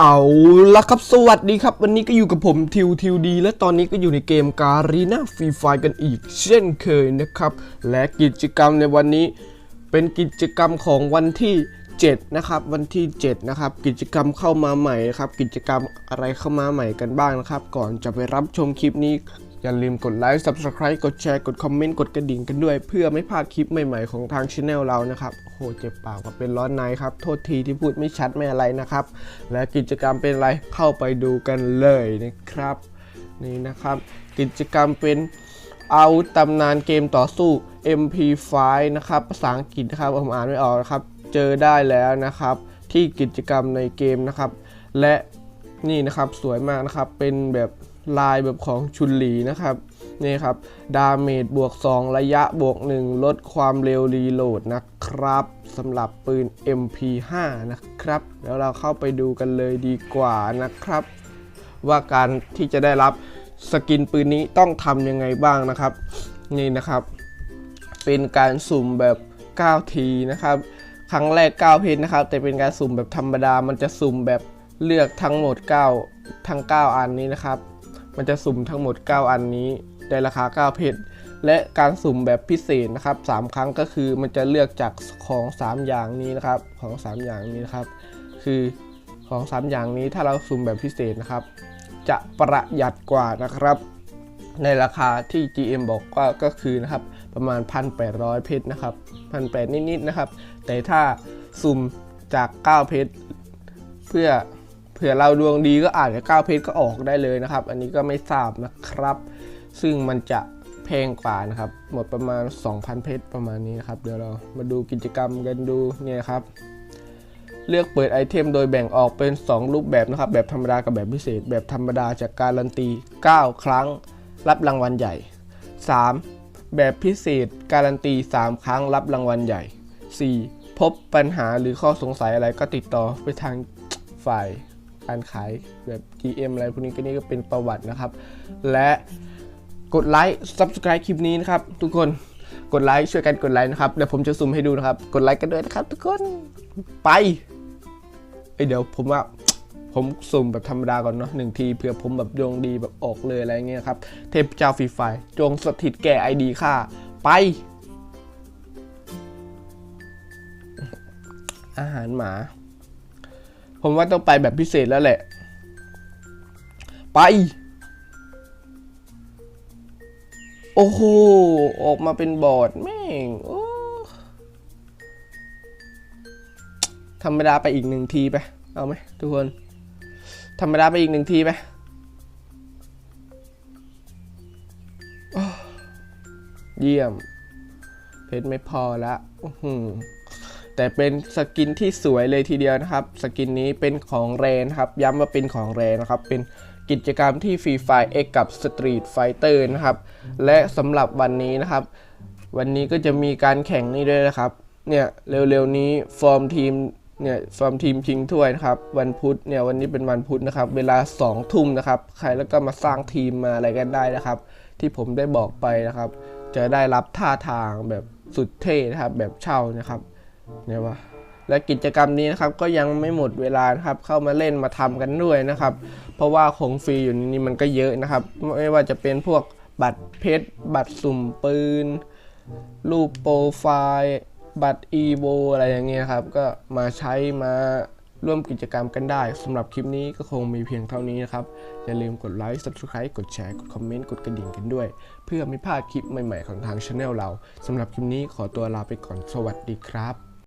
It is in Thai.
เอาละครับสวัสดีครับ วันนี้ก็อยู่กับผมทิวทิวดี และตอนนี้ก็อยู่ในเกมการีนาฟรีไฟกันอีกเช่นเคยนะครับ และกิจกรรมในวันนี้เป็นกิจกรรมของวันที่ 7 นะครับ วันที่ 7 นะครับ กิจกรรมเข้ามาใหม่นะครับ กิจกรรมอะไรเข้ามาใหม่กันบ้างนะครับ ก่อนจะไปรับชมคลิปนี้ อย่าลืมกดไลค์ Subscribe กดแชร์ กดคอมเมนต์ กดกระดิ่งกันด้วย เพื่อไม่พลาดคลิปใหม่ๆของทางช anel เรานะครับ โหเจ็บปากกับเป็นร้อนในครับ โทษทีที่พูดไม่ชัดไม่อะไรนะครับ และกิจกรรมเป็นอะไรเข้าไปดูกันเลยนะครับ นี่นะครับ กิจกรรมเป็นเอาตำนานเกมต่อสู้ MP5 นะครับ ภาษาอังกฤษนะครับผมอ่านไม่ออกนะครับ เจอได้แล้วนะครับ ที่กิจกรรมในเกมนะครับ และนี่นะครับสวยมากนะครับเป็นแบบ ลายแบบของชุนหลีนะครับนี่ครับดาเมจบวก 2 ระยะบวก 1 ลดความเร็วรีโหลดนะครับสำหรับปืน MP5 นะครับแล้วเราเข้าไปดูกันเลยดีกว่านะครับ ว่าการที่จะได้รับสกินปืนนี้ต้องทำยังไงบ้างนะครับ นี่นะครับ เป็นการสุ่มแบบ9ทีนะครับ ครั้งแรก 9 เพชรนะครับ แต่เป็นการสุ่มแบบธรรมดา มันจะสุ่มแบบเลือกทั้งหมด 9 ทั้ง 9 อันนี้นะครับ มันจะสุ่มทั้งหมด 9 อันนี้ในราคา 9 เพชรและการสุ่มแบบพิเศษนะครับ 3 ครั้งก็คือมันจะเลือกจากของ 3 อย่างนี้นะครับของ 3 อย่างนี้นะครับ คือของ 3 อย่างนี้ถ้าเราสุ่มแบบพิเศษนะครับ จะประหยัดกว่านะครับ ในราคาที่ GM บอกว่าก็คือนะครับประมาณ 1,800 เพชรนะครับ1,800นิดๆนะครับ แต่ถ้าสุ่มจาก 9 เพชรเพื่อ เผื่อเราดวงดีก็อาจจะ9เพชรก็ออกได้เลยนะครับ อันนี้ก็ไม่ทราบนะครับ ซึ่งมันจะแพงกว่านะครับ หมดประมาณ 2,000 เพชรประมาณนี้นะครับ เดี๋ยวเรามาดูกิจกรรมกันดูเนี่ยครับ เลือกเปิดไอเทมโดยแบ่งออกเป็น 2 รูปแบบนะครับ แบบธรรมดากับแบบพิเศษ แบบธรรมดาจากการันตี 9 ครั้ง รับรางวัลใหญ่ 3. แบบพิเศษการันตี 3 ครั้งรับรางวัลใหญ่ 4. พบปัญหาหรือข้อสงสัยอะไรก็ติดต่อไปทางฝ่าย การขายแบบ GM อะไรพวกนี้ก็นี่ก็เป็นประวัตินะครับ และกดไลค์ Subscribe คลิปนี้นะครับ ทุกคนกดไลค์ช่วยกันกดไลค์นะครับเดี๋ยวผมจะซูมให้ดูนะครับ กดไลค์กันด้วยนะครับ ทุกคนไปเเดี๋ยวผมว่าผมสุ่มแบบธรรมดาก่อนเนาะหนึ่งทีเผื่อผมแบบดวงดีแบบออกเลยอะไรเงี้ยครับ เทพเจ้าฟรีไฟจงสถิตแก่ไอดีค่าไป อาหารหมา ผมว่าต้องไปแบบพิเศษแล้วแหละ ไป โอ้โห ออกมาเป็นบอร์ดแม่งโอ้ธรรมดาไปอีกหนึ่งทีไป เอาไหมทุกคน ธรรมดาไปอีกหนึ่งทีไปเยี่ยม เพชรไม่พอละอื้อหือ แต่เป็นสกินที่สวยเลยทีเดียวนะครับ สกินนี้เป็นของแรนครับ ย้ำว่าเป็นของแรนนะครับ เป็นกิจกรรมที่ฟรีไฟเอ็กกับ Street Fighter นะครับ และสำหรับวันนี้นะครับ วันนี้ก็จะมีการแข่งนี่ด้วยนะครับ เนี่ยเร็วๆนี้ฟอร์มทีมเนี่ยฟอร์มทีมชิงถ้วยนะครับ วันพุธเนี่ยวันนี้เป็นวันพุธนะครับ เวลา2ทุ่มนะครับ ใครแล้วก็มาสร้างทีมมาอะไรกันได้นะครับ ที่ผมได้บอกไปนะครับ จะได้รับท่าทางแบบสุดเท่นะครับ แบบเช่านะครับ เนี่ยว่าและกิจกรรมนี้นะครับก็ยังไม่หมดเวลานะครับเข้ามาเล่นมาทำกันด้วยนะครับ เพราะว่าของฟรีอยู่นนี้มันก็เยอะนะครับ ไม่ว่าจะเป็นพวกบัตรเพชร บัตรสุ่มปืน รูปโปรไฟล์บัตรอีโวอะไรอย่างเงี้ยครับ ก็มาใช้มาร่วมกิจกรรมกันได้สำหรับคลิปนี้ก็คงมีเพียงเท่านี้นะครับ อย่าลืมกดไลค์ Subscribe กดแชร์ กดคอมเมนต์ กดกระดิ่งกันด้วย เพื่อไม่พลาดคลิปใหม่ๆของทางช anel เราสำหรับคลิปนี้ขอตัวลาไปก่อนสวัสดีครับ